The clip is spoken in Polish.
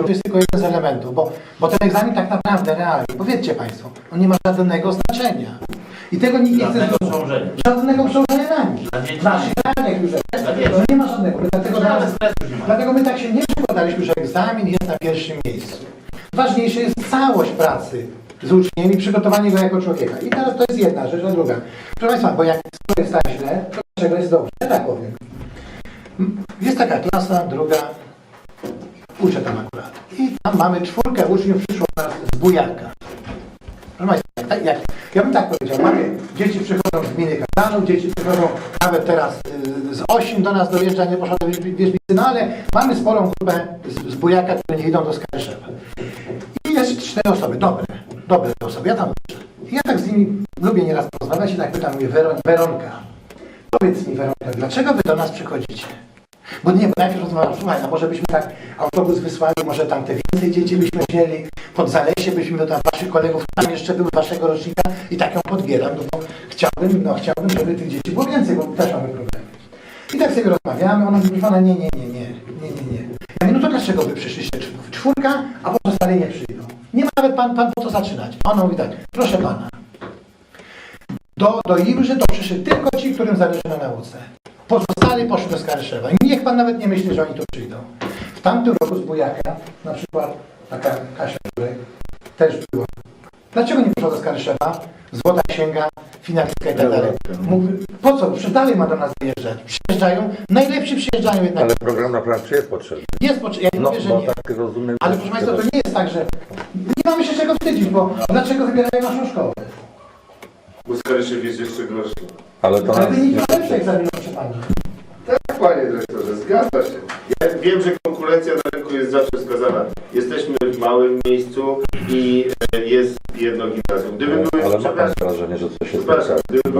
To jest tylko jeden z elementów, bo, bo ten egzamin tak naprawdę realnie, powiedzcie Państwo, on nie ma żadnego znaczenia. I tego nikt nie chce Żadnego zrozumieć. przełożenia. Żadnego przełożenia na nic. Dla dzieci realnych już dzieci. to nie ma żadnego. Dlatego, Nawet teraz, stresu już nie ma. dlatego my tak się nie przykładaliśmy, że egzamin jest na pierwszym miejscu. Ważniejsze jest całość pracy z uczniem i przygotowanie go jako człowieka. I teraz to jest jedna rzecz, a druga. Proszę Państwa, bo jak to jest tak źle, to dlaczego jest dobrze? Ja tak powiem. Jest taka klasa, druga, uczę tam akurat. I tam mamy czwórkę uczniów przyszło nas z bujaka. Proszę Państwa, tak, jak, ja bym tak powiedział, mamy, dzieci przychodzą z gminy Kazanów, dzieci przychodzą nawet teraz y, z Osin do nas dojeżdża, nie poszła do Wierzbi- Wierzbicy, no ale mamy sporą grupę z, z bujaka, które nie idą do Skaryszewa. I jest cztery osoby, dobre, dobre osoby, ja tam ja tak z nimi lubię nieraz porozmawiać i tak pytam, mówię, Weron, Weronka, powiedz mi Weronka, dlaczego wy do nas przychodzicie? Bo nie, bo najpierw rozmawiam, słuchaj, a może byśmy tak autobus wysłali, może tam te więcej dzieci byśmy wzięli, pod Zalesie byśmy tam waszych kolegów, tam jeszcze był waszego rocznika i tak ją podbieram, no bo chciałbym, no chciałbym, żeby tych dzieci było więcej, bo też mamy problemy. I tak sobie rozmawiamy, ona mówi, ona nie, nie, nie, nie, nie, nie, nie. Ja mówię, no to dlaczego wy przyszliście czw- czwórka, a pozostali nie przyjdą? Nie ma nawet pan, pan po co zaczynać. Ona mówi tak, proszę pana, do, do Imży to przyszli tylko ci, którym zależy na nauce. Pozostali poszli do Skaryszewa. I niech pan nawet nie myśli, że oni tu przyjdą. W tamtym roku z Bujaka, na przykład taka Kasia Żurek, też była. Dlaczego nie poszła do Skaryszewa? Złota księga, finalistka i tak dalej. Mówi, po co? Przecież dalej ma do nas wyjeżdżać. Przyjeżdżają, najlepsi przyjeżdżają jednak. Ale program naprawczy jest potrzebny. Jest potrzebny, ja nie No, mówię, że bo nie. tak rozumiem. Ale proszę Państwa, to nie jest tak, że nie mamy się czego wstydzić, bo dlaczego wybierają naszą szkołę? Bo Skaryszew jest jeszcze gorszy. Ale to Ale nas... wynik ma lepszy egzamin, proszę Pani. Tak, panie dyrektorze, zgadza się. Ja wiem, że konkurencja na rynku jest zawsze wskazana. Jesteśmy w małym miejscu i e, jest jedno gimnazjum. Gdyby były, Ale ma pan wrażenie, że coś jest przepraszam, gdyby